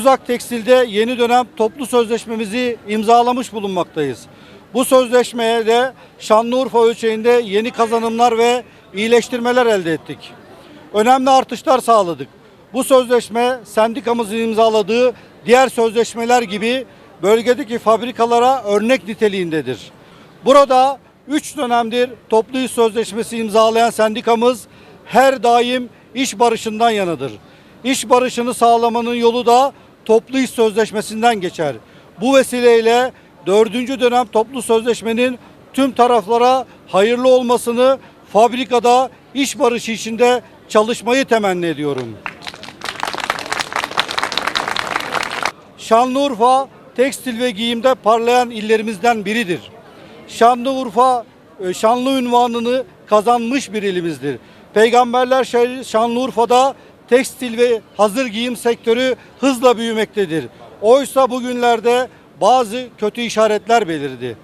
Uzak Tekstil'de yeni dönem toplu sözleşmemizi imzalamış bulunmaktayız. Bu sözleşmeye de Şanlıurfa ölçeğinde yeni kazanımlar ve iyileştirmeler elde ettik. Önemli artışlar sağladık. Bu sözleşme sendikamızın imzaladığı diğer sözleşmeler gibi bölgedeki fabrikalara örnek niteliğindedir. Burada 3 dönemdir toplu iş sözleşmesi imzalayan sendikamız her daim iş barışından yanıdır. İş barışını sağlamanın yolu da toplu iş sözleşmesinden geçer. Bu vesileyle dördüncü dönem toplu sözleşmenin tüm taraflara hayırlı olmasını fabrikada iş barışı içinde çalışmayı temenni ediyorum. Şanlıurfa tekstil ve giyimde parlayan illerimizden biridir. Şanlıurfa e, şanlı ünvanını kazanmış bir ilimizdir. Peygamberler Şanlıurfa'da tekstil ve hazır giyim sektörü hızla büyümektedir. Oysa bugünlerde bazı kötü işaretler belirdi.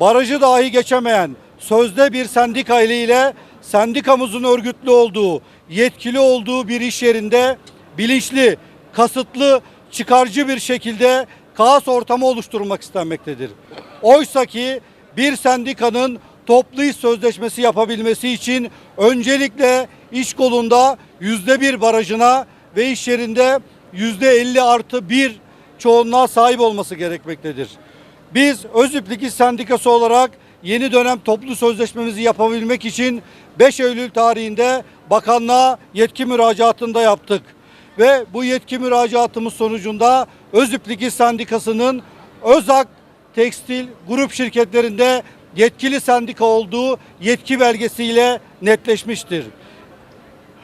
Barajı dahi geçemeyen sözde bir sendika ile sendikamızın örgütlü olduğu, yetkili olduğu bir iş yerinde bilinçli, kasıtlı, çıkarcı bir şekilde kaos ortamı oluşturmak istenmektedir. Oysa ki bir sendikanın toplu iş sözleşmesi yapabilmesi için öncelikle iş kolunda yüzde bir barajına ve iş yerinde yüzde elli artı bir çoğunluğa sahip olması gerekmektedir. Biz Özüplik İş Sendikası olarak yeni dönem toplu sözleşmemizi yapabilmek için 5 Eylül tarihinde bakanlığa yetki müracaatında yaptık. Ve bu yetki müracaatımız sonucunda Özüplik İş Sendikası'nın Özak Tekstil Grup şirketlerinde yetkili sendika olduğu yetki belgesiyle netleşmiştir.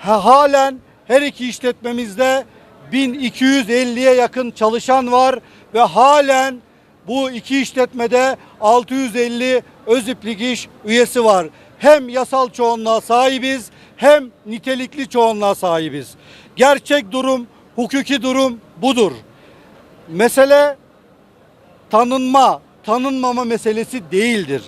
Ha- halen her iki işletmemizde 1250'ye yakın çalışan var ve halen bu iki işletmede 650 Öziplik iş üyesi var. Hem yasal çoğunluğa sahibiz hem nitelikli çoğunluğa sahibiz. Gerçek durum, hukuki durum budur. Mesele tanınma, tanınmama meselesi değildir.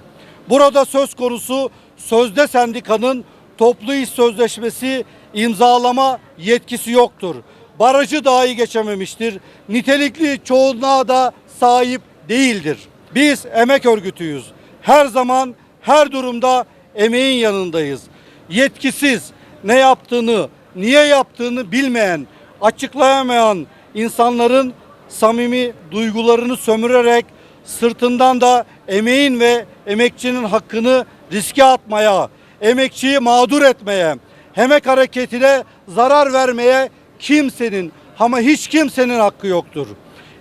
Burada söz konusu sözde sendikanın toplu iş sözleşmesi imzalama yetkisi yoktur. Barajı dahi geçememiştir. Nitelikli çoğunluğa da sahip değildir. Biz emek örgütüyüz. Her zaman her durumda emeğin yanındayız. Yetkisiz ne yaptığını, niye yaptığını bilmeyen, açıklayamayan insanların samimi duygularını sömürerek sırtından da emeğin ve emekçinin hakkını riske atmaya, emekçiyi mağdur etmeye, emek hareketine zarar vermeye kimsenin ama hiç kimsenin hakkı yoktur.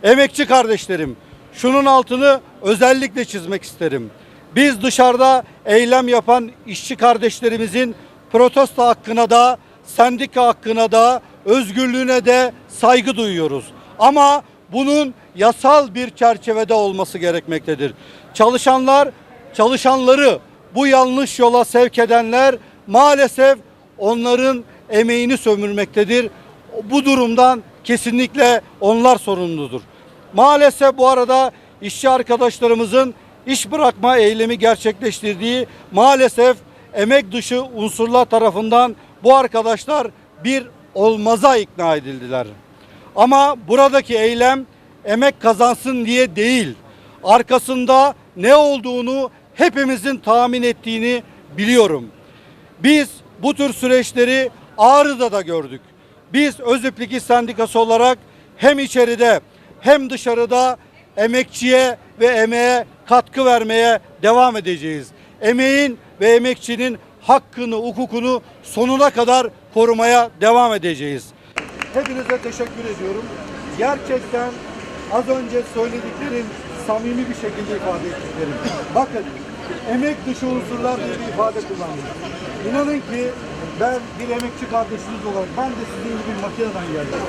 Emekçi kardeşlerim, şunun altını özellikle çizmek isterim. Biz dışarıda eylem yapan işçi kardeşlerimizin protesto hakkına da, sendika hakkına da, özgürlüğüne de saygı duyuyoruz. Ama bunun yasal bir çerçevede olması gerekmektedir. Çalışanlar, çalışanları bu yanlış yola sevk edenler maalesef onların emeğini sömürmektedir. Bu durumdan kesinlikle onlar sorumludur. Maalesef bu arada işçi arkadaşlarımızın iş bırakma eylemi gerçekleştirdiği maalesef emek dışı unsurlar tarafından bu arkadaşlar bir olmaza ikna edildiler. Ama buradaki eylem emek kazansın diye değil. Arkasında ne olduğunu hepimizin tahmin ettiğini biliyorum. Biz bu tür süreçleri Ağrı'da da gördük. Biz Özüplik İş Sendikası olarak hem içeride hem dışarıda emekçiye ve emeğe katkı vermeye devam edeceğiz. Emeğin ve emekçinin hakkını, hukukunu sonuna kadar korumaya devam edeceğiz. Hepinize teşekkür ediyorum. Gerçekten az önce söylediklerim samimi bir şekilde ifade ettiklerim. Bakın emek dışı unsurlar diye bir ifade kullandım. İnanın ki ben bir emekçi kardeşiniz olarak ben de sizin gibi bir makineden geldim.